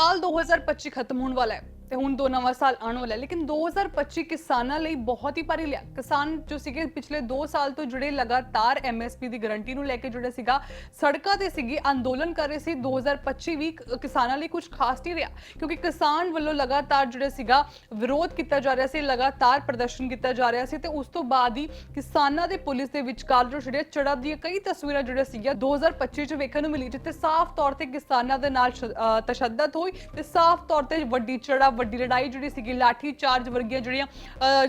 ਸਾਲ 2025 ਖਤਮ ਹੋਣ ਵਾਲਾ ਹੈ। ਤੇ ਹੁਣ ਦੋ ਨਵਾਂ ਸਾਲ ਆਉਣ ਵਾਲਾ ਹੈ। ਲੇਕਿਨ 2025 ਕਿਸਾਨਾਂ ਲਈ ਬਹੁਤ ਹੀ ਭਾਰੀ ਲਿਆ। ਕਿਸਾਨ ਜੋ ਸੀਗੇ, ਪਿਛਲੇ 2 ਸਾਲ ਤੋਂ ਜੁੜੇ ਲਗਾਤਾਰ ਐਮਐਸਪੀ ਦੀ ਗਾਰੰਟੀ ਨੂੰ ਲੈ ਕੇ ਜੁੜੇ ਸੀਗਾ, ਸੜਕਾਂ ਤੇ ਸੀਗੇ, ਅੰਦੋਲਨ ਕਰ ਰਹੇ ਸੀ। 2025 ਵੀ ਕਿਸਾਨਾਂ ਲਈ ਕੁਝ ਖਾਸ ਨਹੀਂ ਰਿਹਾ। ਕਿਉਂਕਿ ਕਿਸਾਨ ਵੱਲੋਂ ਲਗਾਤਾਰ ਜਿਹੜੇ ਸੀਗਾ, ਵਿਰੋਧ ਕੀਤਾ ਜਾ ਰਿਹਾ ਸੀ, ਲਗਾਤਾਰ ਪ੍ਰਦਰਸ਼ਨ ਕੀਤਾ ਜਾ ਰਿਹਾ ਸੀ ਤੇ ਉਸ ਤੋਂ ਬਾਅਦ ਹੀ ਕਿਸਾਨਾਂ ਦੇ ਪੁਲਿਸ ਦੇ ਵਿਚਕਾਰ ਜੋ ਜਿਹੜੇ ਝੜਪ ਦੀਆਂ ਕਈ ਤਸਵੀਰਾਂ ਜਿਹੜੀਆਂ ਸੀਗੀਆਂ 2025 ਚ ਵੇਖਣ ਨੂੰ ਮਿਲੀ ਜਿੱਥੇ ਸਾਫ਼ ਤੌਰ ਤੇ ਕਿਸਾਨਾਂ ਦੇ ਨਾਲ ਤਸ਼ੱਦਦ ਹੋਈ ਤੇ ਸਾਫ਼ ਤੌਰ ਤੇ ਵੱਡੀ ਝੜਪ ਵੱਡੀ ਲੜਾਈ ਜਿਹੜੀ ਸੀਗੀ ਲਾਠੀ ਚਾਰਜ ਵਰਗੀਆਂ ਜਿਹੜੀਆਂ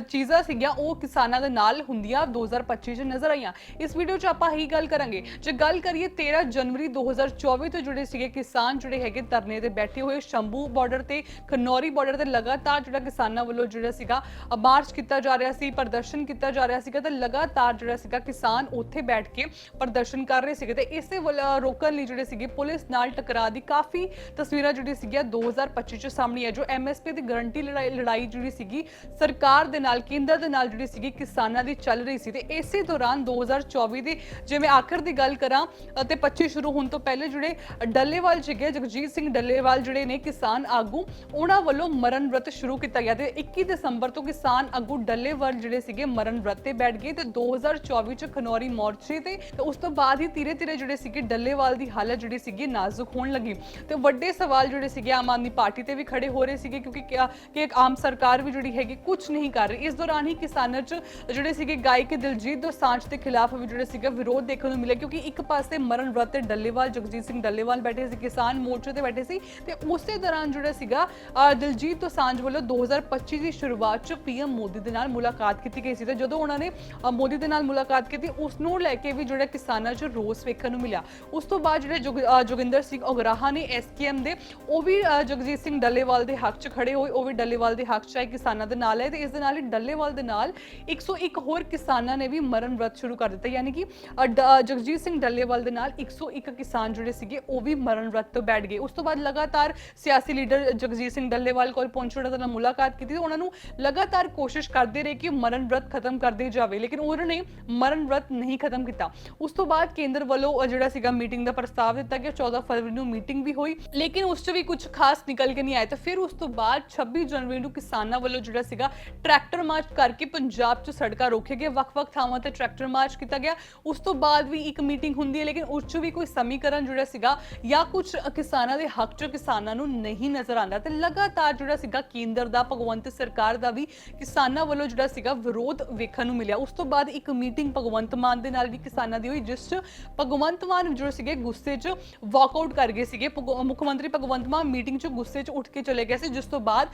ਚੀਜ਼ਾਂ ਸੀਗੀਆਂ, ਉਹ ਕਿਸਾਨਾਂ ਦੇ ਨਾਲ ਹੁੰਦੀਆਂ 2025 ਚ ਨਜ਼ਰ ਆਈਆਂ। ਇਸ ਵੀਡੀਓ 'ਚ ਆਪਾਂ ਇਹੀ ਗੱਲ ਕਰਾਂਗੇ। ਜੇ ਗੱਲ ਕਰੀਏ 13 ਜਨਵਰੀ 2024 ਤੋਂ ਜੁੜੇ ਸੀਗੇ ਕਿਸਾਨ ਜਿਹੜੇ ਹੈਗੇ ਧਰਨੇ ਤੇ ਬੈਠੇ ਹੋਏ, ਸ਼ੰਭੂ ਬਾਰਡਰ ਤੇ, ਖਨੌਰੀ ਬਾਰਡਰ ਤੇ ਲਗਾਤਾਰ ਜਿਹੜਾ ਕਿਸਾਨਾਂ ਵੱਲੋਂ ਜਿਹੜਾ ਸੀਗਾ ਮਾਰਚ ਕੀਤਾ ਜਾ ਰਿਹਾ ਸੀ, ਪ੍ਰਦਰਸ਼ਨ ਕੀਤਾ ਜਾ ਰਿਹਾ ਸੀਗਾ ਤੇ ਲਗਾਤਾਰ ਜਿਹੜਾ ਸੀਗਾ ਕਿਸਾਨ ਉੱਥੇ ਬੈਠ ਕੇ ਪ੍ਰਦਰਸ਼ਨ ਕਰ ਰਹੇ ਸੀਗੇ ਤੇ ਇਸੇ ਵੱਲ ਰੋਕਣ ਲਈ ਜਿਹੜੇ ਸੀਗੇ ਪੁਲਿਸ ਨਾਲ ਟਕਰਾਅ ਦੀ ਕਾਫੀ ਤਸਵੀਰਾਂ ਜਿਹੜੀ ਸੀਗੀਆਂ 2025 ਚ ਸਾਹਮਣੇ ਆ ਜੋ ਐਮਐਸਪੀ ਦੀ ਗਾਰੰਟੀ ਲੜਾਈ ਲੜਾਈ ਜਿਹੜੀ ਸੀਗੀ, ਸਰਕਾਰ ਦੇ ਨਾਲ, ਕੇਂਦਰ ਦੇ ਨਾਲ ਜਿਹੜੀ ਸੀਗੀ, ਕਿਸਾਨਾਂ ਦੀ ਚੱਲ ਰਹੀ ਸੀ। ਤੇ ਇਸੇ ਦੌਰਾਨ 2024 ਦੀ ਜਿਵੇਂ ਆਖਰ ਦੀ ਗੱਲ ਕਰਾਂ, ਅਤੇ 25 ਸ਼ੁਰੂ ਹੋਣ ਤੋਂ ਪਹਿਲੇ ਜਿਹੜੇ ਡੱਲੇਵਾਲ ਸੀਗੇ ਜਗਜੀਤ ਸਿੰਘ ਡੱਲੇਵਾਲ ਜਿਹੜੇ ਨੇ ਕਿਸਾਨ ਆਗੂ, ਉਹਨਾਂ ਵੱਲੋਂ ਮਰਨ ਵਰਤ ਸ਼ੁਰੂ ਕੀਤਾ ਗਿਆ। ਤੇ 21 ਦਸੰਬਰ ਤੋਂ ਕਿਸਾਨ ਆਗੂ ਡੱਲੇਵਾਲ ਜਿਹੜੇ ਸੀਗੇ, ਮਰਨ ਵਰਤ ਤੇ ਬੈਠ ਗਏ। ਤੇ 2024 ਚ ਖਨੌਰੀ ਮੋਰਚੇ ਤੇ ਉਸ ਤੋਂ ਬਾਅਦ ਹੀ ਧੀਰੇ ਧੀਰੇ ਜਿਹੜੇ ਸੀਗੇ, ਡੱਲੇਵਾਲ ਦੀ ਹਾਲਤ ਜਿਹੜੀ ਸੀਗੀ, ਨਾਜ਼ੁਕ ਹੋਣ ਲੱਗੀ। ਤੇ ਵੱਡੇ ਸਵਾਲ ਜਿਹੜੇ ਸੀਗੇ, ਆਮ ਆਦਮੀ ਪਾਰਟੀ ਤੇ ਵੀ ਖੜੇ ਹੋ ਰਹੇ ਸੀਗੇ ਕਿਉਂਕਿ ਕਿਆ ਕਿ ਇੱਕ ਆਮ ਸਰਕਾਰ ਵੀ ਜਿਹੜੀ ਹੈਗੀ ਕੁਝ ਨਹੀਂ ਕਰ ਰਹੀ। ਇਸ ਦੌਰਾਨ ਹੀ ਕਿਸਾਨਾਂ 'ਚ ਜਿਹੜੇ ਸੀਗੇ ਗਾਇਕ ਦਿਲਜੀਤ ਦੋਸਾਂਝ ਦੇ ਖਿਲਾਫ ਵੀ ਜਿਹੜੇ ਸੀਗਾ ਵਿਰੋਧ ਦੇਖਣ ਨੂੰ ਮਿਲਿਆ ਕਿਉਂਕਿ ਇੱਕ ਪਾਸੇ ਮਰਨ ਵਰਤ ਤੇ ਡੱਲੇਵਾਲ ਜਗਜੀਤ ਸਿੰਘ ਡੱਲੇਵਾਲ ਬੈਠੇ ਸੀ ਕਿਸਾਨ ਮੋਰਚੇ ਤੇ ਬੈਠੇ ਸੀ ਤੇ ਉਸੇ ਦੌਰਾਨ ਜਿਹੜਾ ਸੀਗਾ ਅ, ਦਿਲਜੀਤ ਦੋਸਾਂਝ ਵੱਲੋਂ 2025 ਦੀ ਸ਼ੁਰੂਆਤ 'ਚ ਪੀਐਮ ਮੋਦੀ ਦੇ ਨਾਲ ਮੁਲਾਕਾਤ ਕੀਤੀ ਗਈ ਸੀ ਤੇ ਜਦੋਂ ਉਹਨਾਂ ਨੇ ਅ, ਮੋਦੀ ਦੇ ਨਾਲ ਮੁਲਾਕਾਤ ਕੀਤੀ ਉਸ ਨੂੰ ਲੈ ਕੇ ਵੀ ਜਿਹੜਾ ਕਿਸਾਨਾਂ 'ਚ ਰੋਸ ਵੇਖਣ ਨੂੰ ਮਿਲਿਆ। ਉਸ ਤੋਂ ਬਾਅਦ ਜਿਹੜੇ ਜੋਗ- ਅ, ਜੋਗਿੰਦਰ ਸਿੰਘ ਉਗਰਾਹਾ ਨੇ ਐਸਕੇਐਮ ਦੇ ਉਹ ਵੀ ਅ, ਜਗਜੀਤ ਸਿੰਘ ਡੱਲੇਵਾਲ ਦੇ ਹੱਕ 'ਚ ਖੜੇ ਹੋਏ ਉਹ ਵੀ ਡੱਲੇਵਾਲ ਦੇ ਹੱਕ 'ਚ ਆਏ ਕਿਸਾਨਾਂ ਦੇ ਨਾਲ ਹੈ ਤੇ ਇਸ ਦੇ ਨਾਲ ਹੀ ਡੱਲੇਵਾਲ ਦੇ ਨਾਲ 101 ਹੋਰ ਕਿਸਾਨਾਂ ਨੇ ਵੀ ਮਰਨ ਵਰਤ ਸ਼ੁਰੂ ਕਰ ਦਿੱਤਾ। ਯਾਨੀ ਕਿ ਅ, ਡ- ਜਗਜੀਤ ਸਿੰਘ ਡੱਲੇਵਾਲ ਦੇ ਨਾਲ 101 ਕਿਸਾਨ ਜਿਹੜੇ ਸੀਗੇ ਉਹ ਵੀ ਮਰਨ ਵਰਤ ਤੋਂ ਬੈਠ ਗਏ। ਉਸ ਤੋਂ ਬਾਅਦ ਲਗਾਤਾਰ ਸਿਆਸੀ ਲੀਡਰ ਜਗਜੀਤ ਸਿੰਘ ਡੱਲੇਵਾਲ ਕੋਲ ਪਹੁੰਚੇ ਉਹਨਾਂ ਮੁਲਾਕਾਤ ਕੀਤੀ ਤੇ ਉਹਨਾਂ ਨੂੰ ਲਗਾਤਾਰ ਕੋਸ਼ਿਸ਼ ਕਰਦੇ ਰਹੇ ਕਿ ਮਰਨ ਵਰਤ ਖਤਮ ਕਰਦੇ ਜਾਵੇ ਲੇਕਿਨ ਉਹਨਾਂ ਨੇ ਮਰਨ ਵਰਤ ਨਹੀਂ ਖਤਮ ਕੀਤਾ। ਉਸ ਤੋਂ ਬਾਅਦ ਕੇਂਦਰ ਵੱਲੋਂ ਉਹ ਜਿਹੜਾ ਸੀਗਾ ਮੀਟਿੰਗ ਦਾ ਪ੍ਰਸਤਾਵ ਦਿੱਤਾ ਗਿਆ 14 ਫਰਵਰੀ ਨੂੰ ਮੀਟਿੰਗ ਵੀ ਹੋਈ ਲੇਕਿਨ ਉਸ 'ਚ ਵੀ ਕੁਝ ਖਾਸ ਨਿਕਲ ਕੇ ਨਹੀਂ ਆਇਆ। ਤੇ ਫਿਰ ਉਸ ਤੋਂ ਬਾਅਦ 26 ਜਨਵਰੀ ਨੂੰ ਕਿਸਾਨਾਂ ਵੱਲੋਂ ਜਿਹੜਾ ਸੀਗਾ ਟਰੈਕਟਰ ਮਾਰਚ ਕਰਕੇ ਪੰਜਾਬ 'ਚ ਸੜਕਾਂ ਰੋਕੇ ਗਏ। ਵੱਖ-ਵੱਖ ਥਾਵਾਂ ਤੇ ਟਰੈਕਟਰ ਮਾਰਚ ਕੀਤਾ ਗਿਆ। ਉਸ ਤੋਂ ਬਾਅਦ ਵੀ ਇੱਕ ਮੀਟਿੰਗ ਹੁੰਦੀ ਹੈ, ਲੇਕਿਨ ਉਸ 'ਚ ਵੀ ਕੋਈ ਸਮੀਕਰਨ ਜਿਹੜਾ ਸੀਗਾ ਜਾਂ ਕੁਝ ਕਿਸਾਨਾਂ ਦੇ ਹੱਕ 'ਚ ਕਿਸਾਨਾਂ ਨੂੰ ਨਹੀਂ ਨਜ਼ਰ ਆਉਂਦਾ। ਤੇ ਲਗਾਤਾਰ ਜਿਹੜਾ ਸੀਗਾ ਕੇਂਦਰ ਦਾ, ਭਗਵੰਤ ਸਰਕਾਰ ਦਾ ਵੀ ਕਿਸਾਨਾਂ ਵੱਲੋਂ ਜਿਹੜਾ ਸੀਗਾ ਵਿਰੋਧ ਵੇਖਣ ਨੂੰ ਮਿਲਿਆ। ਉਸ ਤੋਂ ਬਾਅਦ ਇੱਕ ਮੀਟਿੰਗ ਭਗਵੰਤ ਮਾਨ ਦੇ ਨਾਲ ਵੀ ਕਿਸਾਨਾਂ ਦੀ ਹੋਈ, ਜਿਸ 'ਚ ਭਗਵੰਤ ਮਾਨ ਜਿਹੜੇ ਸੀਗੇ ਗੁੱਸੇ 'ਚ ਵਾਕਆਊਟ ਕਰ ਗਏ ਸੀਗੇ। ਭਗਵ- ਮੁੱਖ ਮੰਤਰੀ ਭਗਵੰਤ ਮਾਨ ਮੀਟਿੰਗ 'ਚ ਗੁੱਸੇ 'ਚ ਉੱਠ ਕੇ ਚਲੇ ਗਏ ਸੀ, ਜਿਸ ਤੋਂ ਬਾਅਦ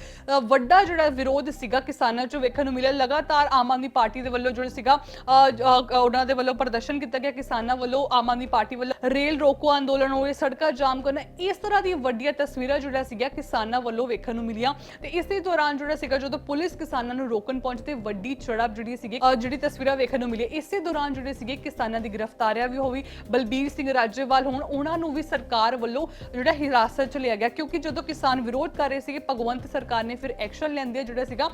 ਵੱਡਾ ਜਿਹੜਾ ਵਿਰੋਧ ਸੀਗਾ ਕਿਸਾਨਾਂ 'ਚ ਵੇਖਣ ਨੂੰ ਮਿਲਿਆ। ਲਗਾਤਾਰ ਆਮ ਆਦਮੀ ਪਾਰਟੀ ਦੇ ਵੱਲੋਂ ਜਿਹੜਾ ਸੀਗਾ ਉਹਨਾਂ ਦੇ ਵੱਲੋਂ ਪ੍ਰਦਰਸ਼ਨ ਕੀਤਾ ਗਿਆ। ਕਿਸਾਨਾਂ ਵੱਲੋਂ ਆਮ ਆਦਮੀ ਪਾਰਟੀ ਵੱਲੋਂ ਰੇਲ ਰੋਕੋ ਅੰਦੋਲਨ ਹੋਏ, ਸੜਕਾਂ ਜਾਮ ਕਰਨਾ, ਇਸ ਤਰ੍ਹਾਂ ਦੀ ਵੱਡੀਆਂ ਤਸਵੀਰਾਂ ਜਿਹੜਾ ਸੀਗਾ ਕਿਸਾਨਾਂ ਵੱਲੋਂ ਵੇਖਣ ਨੂੰ ਮਿਲੀਆਂ। ਤੇ ਇਸੇ ਦੌਰਾਨ ਜਿਹੜਾ ਸੀਗਾ, ਜਦੋਂ ਪੁਲਿਸ ਕਿਸਾਨਾਂ ਨੂੰ ਰੋਕਣ ਪਹੁੰਚੀ ਤੇ ਵੱਡੀ ਝੜਪ ਜਿਹੜੀ ਸੀਗੀ ਜਿਹੜੀ ਤਸਵੀਰਾਂ ਵੇਖਣ ਨੂੰ ਮਿਲੀ ਇਸੇ ਦੌਰਾਨ ਜਿਹੜੇ ਸੀਗੇ, ਕਿਸਾਨਾਂ ਦੀ ਗ੍ਰਿਫ਼ਤਾਰੀਆਂ ਵੀ ਹੋਈ ਬਲਬੀਰ ਸਿੰਘ ਰਾਜੇਵਾਲ ਹੋਣ, ਉਹਨਾਂ ਨੂੰ ਵੀ ਸਰਕਾਰ ਵੱਲੋਂ ਜਿਹੜਾ ਹਿਰਾਸਤ ਚ ਲਿਆ ਗਿਆ। ਕਿਉਂਕਿ ਜਦੋਂ ਕਿਸਾਨ ਵਿਰੋਧ ਕਰ ਰਹੇ ਸੀਗੇ, ਭਗਵੰਤ ਸਰਕਾਰ ਨੇ ਫਿਰ ਐਕਸ਼ਨ ਲੈਂਦੇ ਜਿਹੜਾ ਸੀਗਾ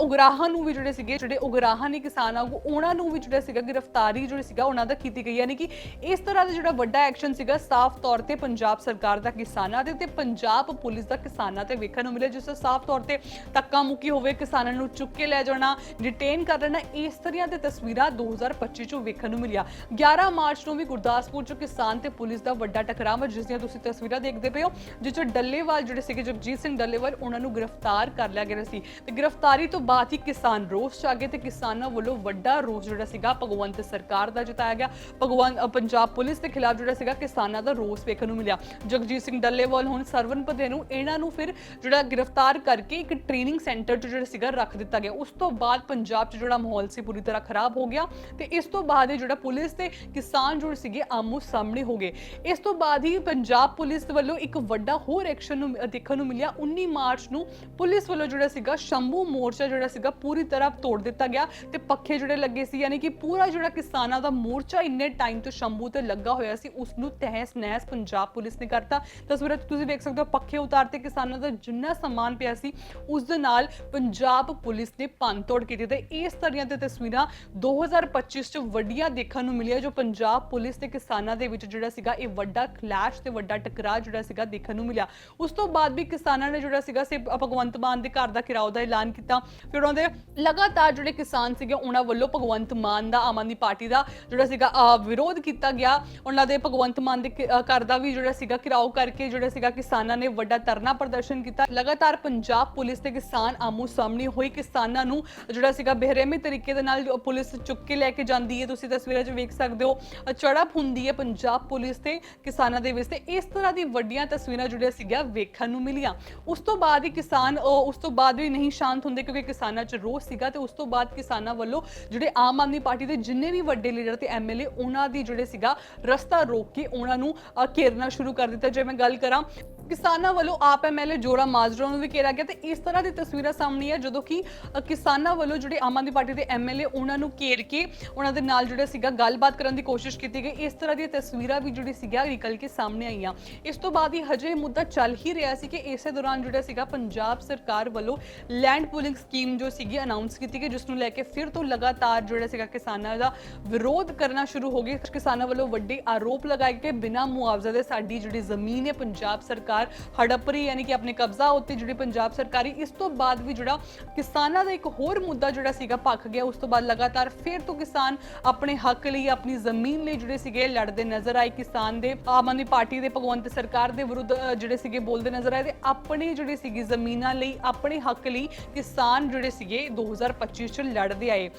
ਉਗਰਾਹਾਂ ਨੂੰ ਵੀ ਜਿਹੜੇ ਸੀਗੇ, ਜਿਹੜੇ ਉਗਰਾਹਾਂ ਨੇ ਕਿਸਾਨ ਆਗੂ, ਉਹਨਾਂ ਨੂੰ ਵੀ ਜਿਹੜਾ ਸੀਗਾ ਗ੍ਰਿਫਤਾਰੀ ਜਿਹੜੀ ਸੀਗਾ, ਉਹਨਾਂ ਦਾ ਕੀਤੀ ਗਈ ਯਾਨੀ ਕਿ ਇਸ ਤਰ੍ਹਾਂ ਦਾ ਜਿਹੜਾ ਵੱਡਾ ਐਕਸ਼ਨ ਸੀਗਾ, ਸਾਫ਼ ਤੌਰ ਤੇ ਪੰਜਾਬ ਸਰਕਾਰ ਦਾ ਕਿਸਾਨਾਂ ਦੇ ਤੇ, ਪੰਜਾਬ ਪੁਲਿਸ ਦਾ ਕਿਸਾਨਾਂ ਤੇ ਵੇਖਣ ਨੂੰ ਮਿਲਿਆ, ਜਿਸ ਤੋਂ ਸਾਫ਼ ਤੌਰ ਤੇ ਧੱਕਾ ਮੁੱਕੀ ਹੋਵੇ, ਕਿਸਾਨਾਂ ਨੂੰ ਚੁੱਕ ਕੇ ਲੈ ਜਾਣਾ ਡਿਟੇਨ ਕਰ ਲੈਣਾ, ਇਸ ਤਰ੍ਹਾਂ ਦੇ ਤਸਵੀਰਾਂ 2025 ਚੋਂ ਵੇਖਣ ਨੂੰ ਮਿਲਿਆ। 11 ਮਾਰਚ ਨੂੰ ਵੀ ਗੁਰਦਾਸਪੁਰ ਚ ਕਿਸਾਨ ਤੇ ਪੁਲਿਸ ਦਾ ਵੱਡਾ ਟਕਰਾਅ ਜਿਸ ਦੀਆਂ ਤੁਸੀਂ ਤਸਵੀਰਾਂ ਦੇਖਦੇ ਪਏ ਹੋ, ਜਿਸ ਚ ਡੱਲੇਵਾਲ ਜਿਹੜੇ ਸੀਗੇ, ਜਗਜੀਤ ਸਿੰਘ ਡੱਲੇਵਾਲ ਉਹਨਾਂ ਨੂੰ ਗ੍ਰਿਫਤਾਰ ਕਰ ਲਿਆ ਗਿਆ ਸੀ। ਤੇ ਗ੍ਰਿਫਤਾਰੀ ਤੋਂ ਬਾਅਦ ਹੀ ਕਿਸਾਨ ਰੋਸ ਚ ਆ ਗਏ ਤੇ ਕਿਸਾਨਾਂ ਵੱਲੋਂ ਵੱਡਾ ਰੋਸ ਜਿਹੜਾ ਸੀਗਾ ਭਗਵੰਤ ਸਰਕਾਰ ਦਾ ਜਤਾਇਆ ਗਿਆ। ਭਗਵੰਤ ਪੰਜਾਬ ਪੁਲਿਸ ਦੇ ਖਿਲਾਫ ਜਿਹੜਾ ਸੀਗਾ ਕਿਸਾਨਾਂ ਦਾ ਰੋਸ ਵੇਖਣ ਨੂੰ ਮਿਲਿਆ। ਜਗਜੀਤ ਸਿੰਘ ਡੱਲੇਵਾਲ ਹੁਣ ਸਰਵਨ ਪਦੇ ਨੂੰ ਇਹਨਾਂ ਨੂੰ ਫਿਰ ਜਿਹੜਾ ਗ੍ਰਿਫਤਾਰ ਕਰਕੇ ਇੱਕ ਟ੍ਰੇਨਿੰਗ ਸੈਂਟਰ 'ਚ ਜਿਹੜਾ ਸੀਗਾ ਰੱਖ ਦਿੱਤਾ ਗਿਆ। ਉਸ ਤੋਂ ਬਾਅਦ ਪੰਜਾਬ 'ਚ ਜਿਹੜਾ ਮਾਹੌਲ ਸੀ ਪੂਰੀ ਤਰ੍ਹਾਂ ਖਰਾਬ ਹੋ ਗਿਆ ਤੇ ਇਸ ਤੋਂ ਬਾਅਦ ਜਿਹੜਾ ਪੁਲਿਸ ਤੇ ਕਿਸਾਨ ਜੁੜ ਸੀਗੇ ਆਮੋ ਸਾਹਮਣੇ ਹੋ ਗਏ। ਇਸ ਤੋਂ ਬਾਅਦ ਹੀ ਪੰਜਾਬ ਪੁਲਿਸ ਵੱਲੋਂ ਇੱਕ ਵੱਡਾ ਹੋਰ ਐਕਸ਼ਨ ਨੂੰ ਦੇਖਣ ਨੂੰ ਮਿਲਿਆ। 19 ਮਾਰਚ ਮਾਰਚ ਨੂੰ ਪੁਲਿਸ ਵੱਲੋਂ ਜਿਹੜਾ ਸੀਗਾ ਸ਼ੰਭੂ ਮੋਰਚਾ ਜਿਹੜਾ ਸੀਗਾ ਪੂਰੀ ਤਰ੍ਹਾਂ ਤੋੜ ਦਿੱਤਾ ਗਿਆ ਤੇ ਪੱਖੇ ਜਿਹੜੇ ਲੱਗੇ ਸੀ, ਯਾਨੀ ਕਿ ਪੂਰਾ ਜਿਹੜਾ ਕਿਸਾਨਾਂ ਦਾ ਮੋਰਚਾ ਇੰਨੇ ਟਾਈਮ ਤੋਂ ਸ਼ੰਭੂ ਤੇ ਲੱਗਾ ਹੋਇਆ ਸੀ ਉਸ ਨੂੰ ਤਹਿਸ ਨਹਿਸ ਪੰਜਾਬ ਪੁਲਿਸ ਨੇ ਕਰਤਾ। ਤਸਵੀਰਾਂ ਤੁਸੀਂ ਵੇਖ ਸਕਦੇ ਹੋ ਪੱਖੇ ਉਤਾਰਤੇ ਕਿਸਾਨਾਂ ਦਾ ਜਿੰਨਾ ਸਮਾਨ ਪਿਆ ਸੀ, ਉਸ ਦੇ ਨਾਲ ਪੰਜਾਬ ਪੁਲਿਸ ਨੇ ਭੰਨਤੋੜ ਕੀਤੀ ਤੇ ਇਸ ਤਰ੍ਹਾਂ ਦੀਆਂ ਤਸਵੀਰਾਂ 2025 ਚ ਵੱਡੀਆਂ ਦੇਖਣ ਨੂੰ ਮਿਲੀਆਂ, ਜੋ ਪੰਜਾਬ ਪੁਲਿਸ ਤੇ ਕਿਸਾਨਾਂ ਦੇ ਵਿੱਚ ਜਿਹੜਾ ਸੀਗਾ ਇਹ ਵੱਡਾ ਕਲੈਸ਼ ਤੇ ਵੱਡਾ ਟਕਰਾਅ ਜਿਹੜਾ ਸੀਗਾ ਦੇਖਣ ਨੂੰ ਮਿਲਿਆ। ਉਸ ਤੋਂ ਬਾਅਦ ਵੀ ਕਿਸਾਨਾਂ ਨੇ ਜਿਹੜਾ ਸੀਗਾ ਸੀ ਭਗਵੰਤ ਮਾਨ ਦੇ ਘਰ ਦਾ ਘਿਰਾਓ ਦਾ ਐਲਾਨ ਕੀਤਾ। ਫਿਰ ਉਹਨਾਂ ਦੇ ਲਗਾਤਾਰ ਜਿਹੜੇ ਕਿਸਾਨ ਸੀਗੇ, ਉਹਨਾਂ ਵੱਲੋਂ ਭਗਵੰਤ ਮਾਨ ਦਾ, ਆਮ ਆਦਮੀ ਪਾਰਟੀ ਦਾ ਜਿਹੜਾ ਸੀਗਾ ਵਿਰੋਧ ਕੀਤਾ ਗਿਆ। ਉਹਨਾਂ ਦੇ ਭਗਵੰਤ ਮਾਨ ਦੇ ਘਰ ਦਾ ਵੀ ਜਿਹੜਾ ਸੀਗਾ ਘਿਰਾਓ ਕਰਕੇ ਜਿਹੜਾ ਸੀਗਾ ਕਿਸਾਨਾਂ ਨੇ ਵੱਡਾ ਧਰਨਾ ਪ੍ਰਦਰਸ਼ਨ ਕੀਤਾ। ਲਗਾਤਾਰ ਪੰਜਾਬ ਪੁਲਿਸ ਤੇ ਕਿਸਾਨ ਆਮੋ ਸਾਹਮਣੇ ਹੋਈ ਕਿਸਾਨਾਂ ਨੂੰ ਜਿਹੜਾ ਸੀਗਾ ਬੇਰਹਿਮੀ ਤਰੀਕੇ ਦੇ ਨਾਲ ਪੁਲਿਸ ਚੁੱਕ ਕੇ ਲੈ ਕੇ ਜਾਂਦੀ ਹੈ। ਤੁਸੀਂ ਤਸਵੀਰਾਂ 'ਚ ਵੇਖ ਸਕਦੇ ਹੋ ਚੜਪ ਹੁੰਦੀ ਹੈ ਪੰਜਾਬ ਪੁਲਿਸ ਤੇ ਕਿਸਾਨਾਂ ਦੇ ਵਿੱਚ ਤੇ ਇਸ ਤਰ੍ਹਾਂ ਦੀ ਵੱਡੀਆਂ ਤਸਵੀਰਾਂ ਜਿਹੜੀਆਂ ਸੀਗੀਆਂ ਵੇਖਣ ਨੂੰ ਮਿਲੀਆਂ। ਉਸ ਤੋਂ ਬਾਅਦ ਹੀ ਕਿਸਾਨ ਉਸ ਤੋਂ ਬਾਅਦ ਵੀ ਨਹੀਂ ਸ਼ਾਂਤ ਹੁੰਦੇ ਕਿਉਂਕਿ ਕਿਸਾਨਾਂ 'ਚ ਰੋਸ ਸੀਗਾ ਤੇ ਉਸ ਤੋਂ ਬਾਅਦ ਕਿਸਾਨਾਂ ਵੱਲੋਂ ਜਿਹੜੇ ਆਮ ਆਦਮੀ ਪਾਰਟੀ ਦੇ ਜਿੰਨੇ ਵੀ ਵੱਡੇ ਲੀਡਰ ਤੇ ਐਮਐਲਏ ਉਹਨਾਂ ਦੀ ਜਿਹੜੇ ਸੀਗਾ ਰਸਤਾ ਰੋਕ ਕੇ ਉਹਨਾਂ ਨੂੰ ਘੇਰਨਾ ਸ਼ੁਰੂ ਕਰ ਦਿੱਤਾ। ਜੇ ਮੈਂ ਗੱਲ ਕਰਾਂ ਕਿਸਾਨਾਂ ਵੱਲੋਂ ਆਪ ਐਮਐਲਏ ਜੋਰਾ ਮਾਜਰਾ ਨੂੰ ਵੀ ਘੇਰਿਆ ਗਿਆ ਤੇ ਇਸ ਤਰ੍ਹਾਂ ਦੀ ਤਸਵੀਰਾਂ ਸਾਹਮਣੇ ਆ ਜਦੋਂ ਕਿ ਕਿਸਾਨਾਂ ਵੱਲੋਂ ਜਿਹੜੇ ਆਮ ਆਦਮੀ ਪਾਰਟੀ ਦੇ ਐਮਐਲਏ ਉਹਨਾਂ ਨੂੰ ਘੇਰ ਕੇ ਉਹਨਾਂ ਦੇ ਨਾਲ ਜਿਹੜਾ ਸੀਗਾ ਗੱਲਬਾਤ ਕਰਨ ਦੀ ਕੋਸ਼ਿਸ਼ ਕੀਤੀ ਗਈ। ਇਸ ਤਰ੍ਹਾਂ ਦੀਆਂ ਤਸਵੀਰਾਂ ਵੀ ਜਿਹੜੀ ਸੀਗਾ ਨਿਕਲ ਕੇ ਸਾਹਮਣੇ ਆਈਆਂ। ਇਸ ਤੋਂ ਬਾਅਦ ਹੀ ਹਜੇ ਇਹ ਮੁੱਦਾ ਚੱਲ ਹੀ ਰਿਹਾ ਸੀ ਕਿ ਇਸੇ ਦੌਰਾਨ ਜਿਹੜਾ ਸੀਗਾ ਪੰਜਾਬ ਸਰਕਾਰ ਵੱਲੋਂ ਲੈਂਡ ਪੂਲਿੰਗ ਸਕੀਮ ਜੋ ਸੀਗੀ ਅਨਾਉਂਸ ਕੀਤੀ ਗਈ, ਜਿਸ ਨੂੰ ਲੈ ਕੇ ਫਿਰ ਤੋਂ ਲਗਾਤਾਰ ਜਿਹੜਾ ਸੀਗਾ ਕਿਸਾਨਾਂ ਦਾ ਵਿਰੋਧ ਕਰਨਾ ਸ਼ੁਰੂ ਹੋ ਗਿਆ। ਕਿਸਾਨਾਂ ਵੱਲੋਂ ਵੱਡੇ ਆਰੋਪ ਲਗਾਏ ਕਿ ਬਿਨਾਂ ਮੁਆਵਜ਼ਾ ਦੇ ਸਾਡੀ ਜਿਹੜੀ ਜ਼ਮੀਨ ਹੈ, ਪੰਜਾਬ ਸਰਕਾਰ ਹੜੱਪਰੀ ਯਾਨੀ ਕਿ ਆਪਣੇ ਕਬਜ਼ਾ ਉੱਤੇ ਜਿਹੜੀ ਪੰਜਾਬ ਸਰਕਾਰੀ ਇਸ ਤੋਂ ਬਾਅਦ ਵੀ ਜਿਹੜਾ ਕਿਸਾਨਾਂ ਦਾ ਇੱਕ ਹੋਰ ਮੁੱਦਾ ਜਿਹੜਾ ਸੀਗਾ ਭੱਖ ਗਿਆ, ਉਸ ਤੋਂ ਬਾਅਦ ਲਗਾਤਾਰ ਫਿਰ ਤੋਂ ਕਿਸਾਨ ਆਪਣੇ ਹੱਕ ਲਈ, ਆਪਣੀ ਜ਼ਮੀਨ ਲਈ ਜਿਹੜੇ ਸੀਗੇ ਲੜਦੇ ਨਜ਼ਰ ਆਏ। ਕਿਸਾਨ ਦੇ, ਆਮ ਆਦਮੀ ਪਾਰਟੀ ਦੇ, ਭਗਵੰਤ ਸਰਕਾਰ ਦੇ ਵਿਰੁੱਧ ਜਿਹੜੇ ਸੀਗੇ ਬੋਲਦੇ ਨਜ਼ਰ ਆਏ ਤੇ ਆਪਣੇ ਜਿਹੜੇ ਸੀਗੇ ਜ਼ਮੀਨਾਂ ਲਈ, ਆਪਣੇ ਹੱਕ ਲਈ ਕਿਸਾਨ ਜਿਹੜੇ ਸੀਗੇ 2025 ਚ ਲੜਦੇ ਆਏ।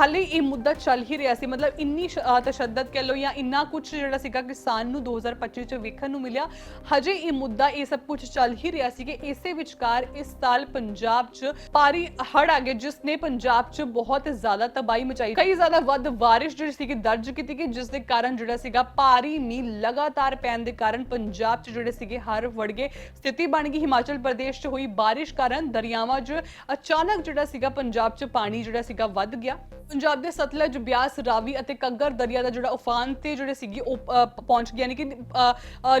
ਹਾਲੇ ਇਹ ਮੁੱਦਾ ਚੱਲ ਹੀ ਰਿਹਾ ਸੀ। ਮਤਲਬ ਇੰਨੀ ਤਸ਼ੱਦਦ ਕਹਿ ਲਓ ਜਾਂ ਇੰਨਾ ਕੁਝ ਜਿਹੜਾ ਸੀਗਾ ਕਿਸਾਨ ਨੂੰ 2025 ਚ ਵੇਖਣ ਨੂੰ ਮਿਲਿਆ। ਹਜੇ ਇਹ ਮੁੱਦਾ ਇਹ ਸਭ ਕੁਝ ਚੱਲ ਹੀ ਰਿਹਾ ਸੀ ਕਿ ਇਸੇ ਵਿਚਕਾਰ ਇਸ ਸਾਲ ਪੰਜਾਬ 'ਚ ਭਾਰੀ ਹੜ ਆ ਗਏ, ਜਿਸ ਨੇ ਪੰਜਾਬ 'ਚ ਬਹੁਤ ਜ਼ਿਆਦਾ ਤਬਾਹੀ ਮਚਾਈ। ਕਈ ਜ਼ਿਆਦਾ ਵੱਧ ਬਾਰਿਸ਼ ਜਿਹੜੀ ਸੀਗੀ ਦਰਜ ਕੀਤੀ ਗਈ, ਜਿਸ ਦੇ ਕਾਰਨ ਜਿਹੜਾ ਸੀਗਾ ਭਾਰੀ ਮੀਂਹ ਲਗਾਤਾਰ ਪੈਣ ਦੇ ਕਾਰਨ ਪੰਜਾਬ 'ਚ ਜਿਹੜੇ ਸੀਗੇ ਹਰ ਵੜ ਗਏ। ਸਥਿਤੀ ਬਣ ਗਈ। ਹਿਮਾਚਲ ਪ੍ਰਦੇਸ਼ 'ਚ ਹੋਈ ਬਾਰਿਸ਼ ਕਾਰਨ ਦਰਿਆਵਾਂ 'ਚ ਅਚਾਨਕ ਜਿਹੜਾ ਸੀਗਾ ਪੰਜਾਬ 'ਚ ਪਾਣੀ ਜਿਹੜਾ ਸੀਗਾ ਵੱਧ ਗਿਆ। ਪੰਜਾਬ ਦੇ ਸਤਲਜ, ਬਿਆਸ, ਰਾਵੀ ਅਤੇ ਕੱਗਰ ਦਰਿਆ ਦਾ ਜਿਹੜਾ ਉਫਾਨ ਤੇ ਜਿਹੜੇ ਸੀਗੀ ਉਹ ਪਹੁੰਚ ਗਿਆ, ਯਾਨੀ ਕਿ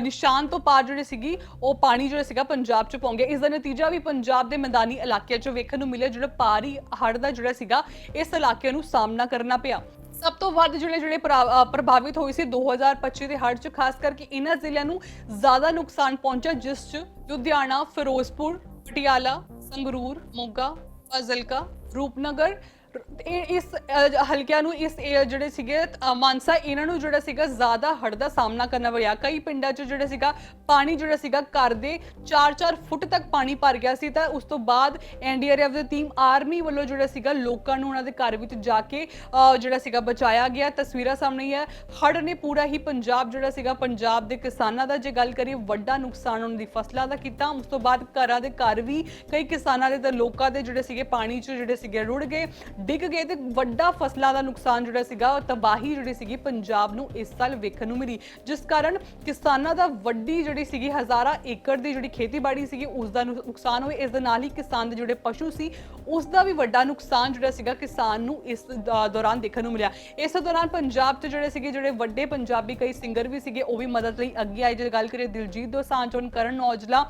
ਨਿਸ਼ਾਨ ਤੋਂ ਪਾਰ ਜਿਹੜੇ ਸੀਗੀ, ਉਹ ਪਾਣੀ ਜਿਹੜਾ ਸੀਗਾ ਪੰਜਾਬ 'ਚ ਪਹੁੰਚ ਗਿਆ। ਇਸ ਦਾ ਨਤੀਜਾ ਵੀ ਪੰਜਾਬ ਦੇ ਮੈਦਾਨੀ ਇਲਾਕਿਆਂ 'ਚ ਵੇਖਣ ਨੂੰ ਮਿਲਿਆ, ਜਿਹੜਾ ਪਾਰੀ ਹੜ੍ਹ ਦਾ ਜਿਹੜਾ ਸੀਗਾ, ਇਸ ਇਲਾਕੇ ਨੂੰ ਸਾਹਮਣਾ ਕਰਨਾ ਪਿਆ। ਸਭ ਤੋਂ ਵੱਧ ਜਿਹੜੇ ਜਿਹੜੇ ਪ੍ਰਾ- ਪ੍ਰਭਾਵਿਤ ਹੋਏ ਸੀ 2025 ਦੇ ਹੜ੍ਹ 'ਚ, ਖਾਸ ਕਰਕੇ ਇਹਨਾਂ ਜ਼ਿਲ੍ਹਿਆਂ ਨੂੰ ਜ਼ਿਆਦਾ ਨੁਕਸਾਨ ਪਹੁੰਚਿਆ, ਜਿਸ 'ਚ ਲੁਧਿਆਣਾ, ਫਿਰੋਜ਼ਪੁਰ, ਪਟਿਆਲਾ, ਸੰਗਰੂਰ, ਮੋਗਾ, ਫਾਜ਼ਿਲਕਾ, ਰੂਪਨਗਰ ਇਹ ਇਸ ਅ, ਹਲਕਿਆਂ ਨੂੰ ਇਸ ਇਹ ਜਿਹੜੇ ਸੀਗੇ ਅ, ਮਾਨਸਾ ਇਹਨਾਂ ਨੂੰ ਜਿਹੜਾ ਸੀਗਾ ਜ਼ਿਆਦਾ ਹੜ੍ਹ ਦਾ ਸਾਹਮਣਾ ਕਰਨਾ ਪਿਆ ਕਈ ਪਿੰਡਾਂ 'ਚ ਜਿਹੜਾ ਸੀਗਾ ਪਾਣੀ ਜਿਹੜਾ ਸੀਗਾ ਘਰ ਦੇ 4-4 ਫੁੱਟ ਤੱਕ ਪਾਣੀ ਭਰ ਗਿਆ ਸੀ। ਤਾਂ ਉਸ ਤੋਂ ਬਾਅਦ ਐਨਡੀਆਰਐਫ ਦੀ ਟੀਮ ਆਰਮੀ ਵੱਲੋਂ ਜਿਹੜਾ ਸੀਗਾ ਲੋਕਾਂ ਨੂੰ ਉਹਨਾਂ ਦੇ ਘਰ ਵਿੱਚ ਜਾ ਕੇ ਅ, ਜਿਹੜਾ ਸੀਗਾ ਬਚਾਇਆ ਗਿਆ। ਤਸਵੀਰਾਂ ਸਾਹਮਣੇ ਹੀ ਹੈ। ਹੜ੍ਹ ਨੇ ਪੂਰਾ ਹੀ ਪੰਜਾਬ ਜਿਹੜਾ ਸੀਗਾ ਪੰਜਾਬ ਦੇ ਕਿਸਾਨਾਂ ਦਾ ਜੇ ਗੱਲ ਕਰੀਏ ਵੱਡਾ ਨੁਕਸਾਨ ਉਹਨਾਂ ਦੀ ਫਸਲਾਂ ਦਾ ਕੀਤਾ। ਉਸ ਤੋਂ ਬਾਅਦ ਘਰਾਂ ਦੇ ਘਰ ਵੀ ਕਈ ਕਿਸਾਨਾਂ ਦੇ ਤੇ ਲੋਕਾਂ ਦੇ ਜਿਹੜੇ ਸੀਗੇ ਪਾਣੀ 'ਚ ਜਿਹੜੇ ਸੀਗੇ ਰੁੜ ਗਏ। ਡਿੱਗ ਗਏ ਤੇ ਵੱਡਾ ਫਸਲਾਂ ਦਾ ਨੁਕਸਾਨ ਜਿਹੜਾ ਸੀਗਾ ਤਬਾਹੀ ਜਿਹੜੀ ਸੀਗੀ ਪੰਜਾਬ ਨੂੰ ਇਸ ਸਾਲ ਵੇਖਣ ਨੂੰ ਮਿਲੀ। ਜਿਸ ਕਾਰਨ ਕਿਸਾਨਾਂ ਦਾ ਵੱਡੀ ਜਿਹੜੀ ਸੀਗੀ, ਹਜ਼ਾਰਾਂ ਏਕੜ ਦੀ ਜਿਹੜੀ ਖੇਤੀਬਾੜੀ ਸੀਗੀ ਉਸ ਦਾ ਨੁ- ਨੁਕਸਾਨ ਹੋਇਆ ਇਸ ਦੇ ਨਾਲ ਹੀ ਕਿਸਾਨ ਦੇ ਜਿਹੜੇ ਪਸ਼ੂ ਸੀ ਉਸ ਦਾ ਵੀ ਵੱਡਾ ਨੁਕਸਾਨ ਜਿਹੜਾ ਸੀਗਾ ਕਿਸਾਨ ਨੂੰ ਇਸ ਦ- ਦੌਰਾਨ ਦੇਖਣ ਨੂੰ ਮਿਲਿਆ। ਇਸ ਦੌਰਾਨ ਪੰਜਾਬ 'ਚ ਜਿਹੜੇ ਸੀਗੇ, ਜਿਹੜੇ ਵੱਡੇ ਪੰਜਾਬੀ ਕਈ ਸਿੰਗਰ ਵੀ ਸੀਗੇ, ਉਹ ਵੀ ਮਦਦ ਲਈ ਅੱਗੇ ਆਏ। ਜੇ ਗੱਲ ਕਰੀਏ ਦਿਲਜੀਤ ਦੋਸਾਂਝ ਹੋਣ, ਕਰਨ ਔਜਲਾ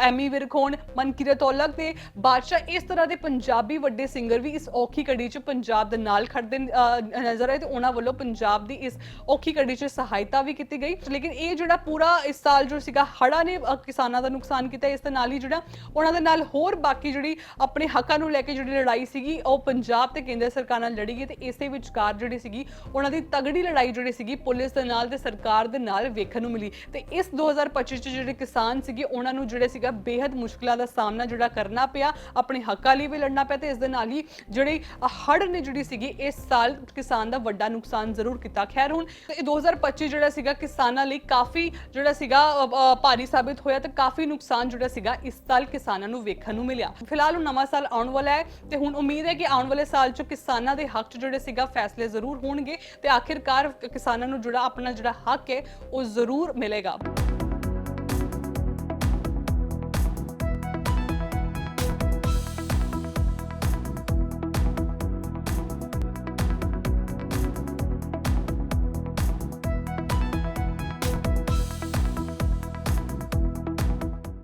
ਐਮੀ ਵਿਰਕ ਹੋਣ, ਮਨਕੀਰਤ ਔਲਖ ਤੇ ਬਾਦਸ਼ਾਹ, ਇਸ ਤਰ੍ਹਾਂ ਦੇ ਪੰਜਾਬੀ ਵੱਡੇ ਸਿੰਗਰ ਵੀ ਇਸ ਔਖੀ ਘੜੀ 'ਚ ਪੰਜਾਬ ਦੇ ਨਾਲ ਖੜਦੇ ਨਜ਼ਰ ਆਏ ਤੇ ਉਹਨਾਂ ਵੱਲੋਂ ਪੰਜਾਬ ਦੀ ਇਸ ਔਖੀ ਘੜੀ 'ਚ ਸਹਾਇਤਾ ਵੀ ਕੀਤੀ ਗਈ। ਲੇਕਿਨ ਇਹ ਜਿਹੜਾ ਪੂਰਾ ਇਸ ਸਾਲ ਜੋ ਸੀਗਾ ਹੜਾ ਨੇ ਕਿਸਾਨਾਂ ਦਾ ਨੁਕਸਾਨ ਕੀਤਾ, ਇਸ ਦੇ ਨਾਲ ਹੀ ਜਿਹੜਾ ਉਹਨਾਂ ਦੇ ਨਾਲ ਹੋਰ ਬਾਕੀ ਜਿਹੜੀ ਆਪਣੇ ਹੱਕਾਂ ਨੂੰ ਲੈ ਕੇ ਜਿਹੜੀ ਲੜਾਈ ਸੀਗੀ, ਉਹ ਪੰਜਾਬ ਤੇ ਕੇਂਦਰ ਸਰਕਾਰ ਨਾਲ ਲੜੀ ਗਈ ਤੇ ਇਸੇ ਵਿਚਕਾਰ ਜਿਹੜੀ ਸੀਗੀ, ਉਹਨਾਂ ਦੀ ਤਗੜੀ ਲੜਾਈ ਜਿਹੜੀ ਸੀਗੀ, ਪੁਲਿਸ ਦੇ ਨਾਲ ਤੇ ਸਰਕਾਰ ਦੇ ਨਾਲ ਵੇਖਣ ਨੂੰ ਮਿਲੀ। ਤੇ ਇਸ 2025 ਚ ਜਿਹੜੇ ਕਿਸਾਨ ਸੀਗੇ, ਉਹਨਾਂ ਨੂੰ ਜਿਹੜੇ ਸੀਗਾ ਬੇहद ਮੁਸ਼ਕਲਾਂ ਦਾ ਸਾਹਮਣਾ ਜਿਹੜਾ ਕਰਨਾ ਪਿਆ, ਆਪਣੇ ਹੱਕਾਂ ਲਈ ਵੀ ਲੜਨਾ ਪਿਆ ਤੇ ਇਸ ਦੇ ਨਾਲ ਹੀ ਜਿਹੜੀ ਹੜ੍ਹ ਨੇ ਜਿਹੜੀ ਸੀਗੀ, ਇਸ ਸਾਲ ਕਿਸਾਨ ਦਾ ਵੱਡਾ ਨੁਕਸਾਨ ਜ਼ਰੂਰ ਕੀਤਾ। ਖੈਰ ਹੁਣ 2025 ਜਿਹੜਾ ਸੀਗਾ, ਕਿਸਾਨਾਂ ਲਈ ਕਾਫੀ ਜਿਹੜਾ ਸੀਗਾ ਭਾਰੀ ਸਾਬਿਤ ਹੋਇਆ ਤੇ ਕਾਫੀ ਨੁਕਸਾਨ ਜਿਹੜਾ ਸੀਗਾ, ਇਸ ਸਾਲ ਕਿਸਾਨਾਂ ਨੂੰ ਵੇਖਣ ਨੂੰ ਮਿਲਿਆ। ਫਿਲਹਾਲ ਹੁਣ ਨਵਾਂ ਸਾਲ ਆਉਣ ਵਾਲਾ ਹੈ ਤੇ ਹੁਣ ਉਮੀਦ ਹੈ ਕਿ ਆਉਣ ਵਾਲੇ ਸਾਲ 'ਚ ਕਿਸਾਨਾਂ ਦੇ ਹੱਕ 'ਚ ਜਿਹੜੇ ਸੀਗਾ, ਫੈਸਲੇ ਜ਼ਰੂਰ ਹੋਣਗੇ ਤੇ ਆਖਿਰਕਾਰ ਕਿਸਾਨਾਂ ਨੂੰ ਜਿਹੜਾ ਆਪਣਾ ਜਿਹੜਾ ਹੱਕ ਹੈ, ਉਹ ਜ਼ਰੂਰ ਮਿਲੇਗਾ।